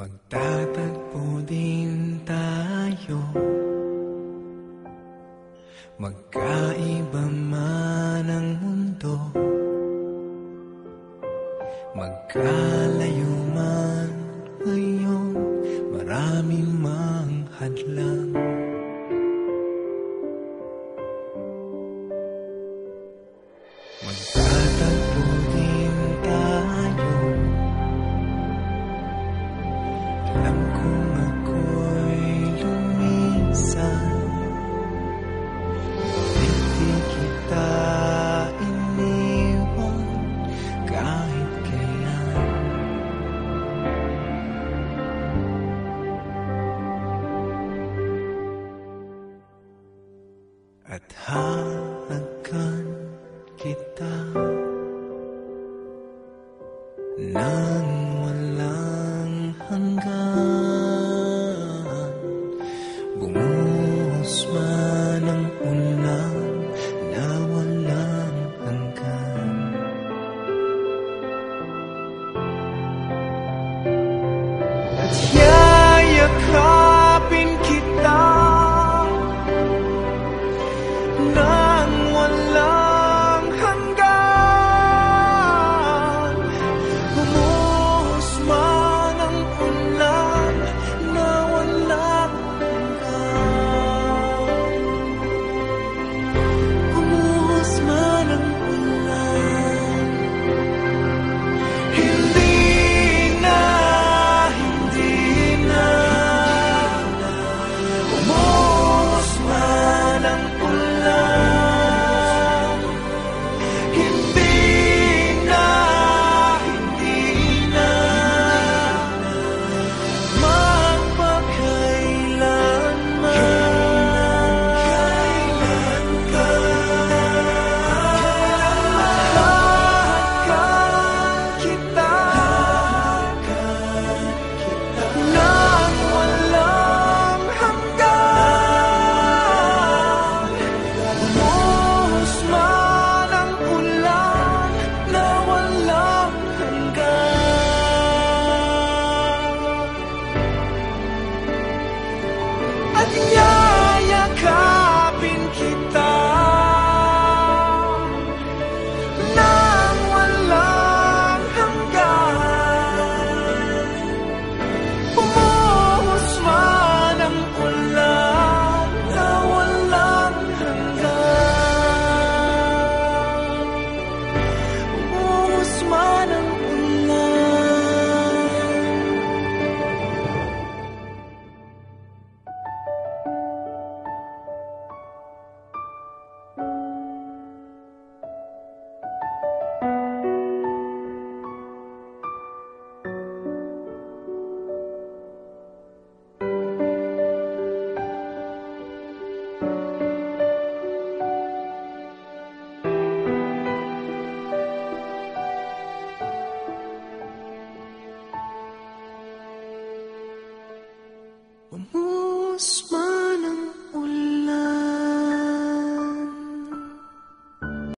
Magtatagpo din tayo. Magkaiba man ang mundo. Magkalayo Alam kong ako'y lumisan Hindi kita iniwan kahit At halagan kita ng Vamos